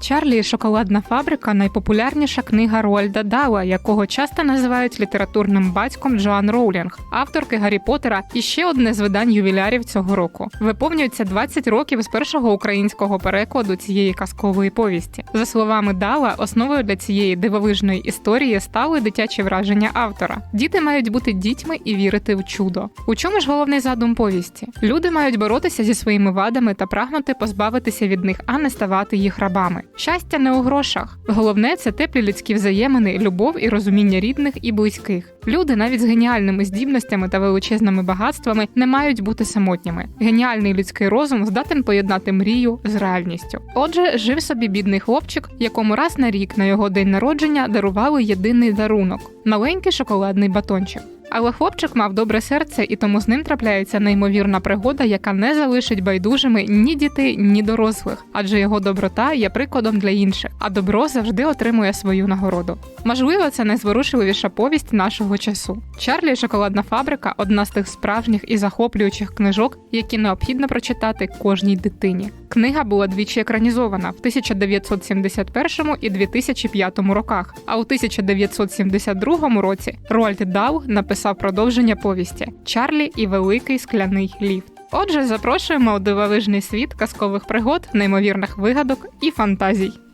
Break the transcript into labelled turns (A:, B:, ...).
A: Чарлі і шоколадна фабрика найпопулярніша книга Роальда Дала, якого часто називають літературним батьком Джоан Роулінг, авторки Гаррі Поттера і ще одне з видань ювілярів цього року. Виповнюється 20 років з першого українського перекладу цієї казкової повісті. За словами Дала, основою для цієї дивовижної історії стали дитячі враження автора. Діти мають бути дітьми і вірити в чудо. У чому ж головний задум повісті? Люди мають боротися зі своїми вадами та прагнути позбавитися від них, а не ставати їх рабами. Щастя не у грошах. Головне це теплі людські взаємини, любов і розуміння рідних і близьких. Люди навіть з геніальними здібностями та величезними багатствами не мають бути самотніми. Геніальний людський розум здатен поєднати мрію з реальністю. Отже, жив собі бідний хлопчик, якому раз на рік на його день народження дарували єдиний дарунок маленький шоколадний батончик. Але хлопчик мав добре серце, і тому з ним трапляється неймовірна пригода, яка не залишить байдужими ні дітей, ні дорослих, адже його доброта є прикладом для інших, а добро завжди отримує свою нагороду. Можливо, це найзворушливіша повість нашого часу. Чарлі шоколадна фабрика одна з тих справжніх і захоплюючих книжок, які необхідно прочитати кожній дитині. Книга була двічі екранізована в 1971 і 2005 роках. А у 1972 році Роальд Дау написав продовження повісті Чарлі і Великий скляний ліфт. Отже, запрошуємо у дивовижний світ казкових пригод, неймовірних вигадок і фантазій.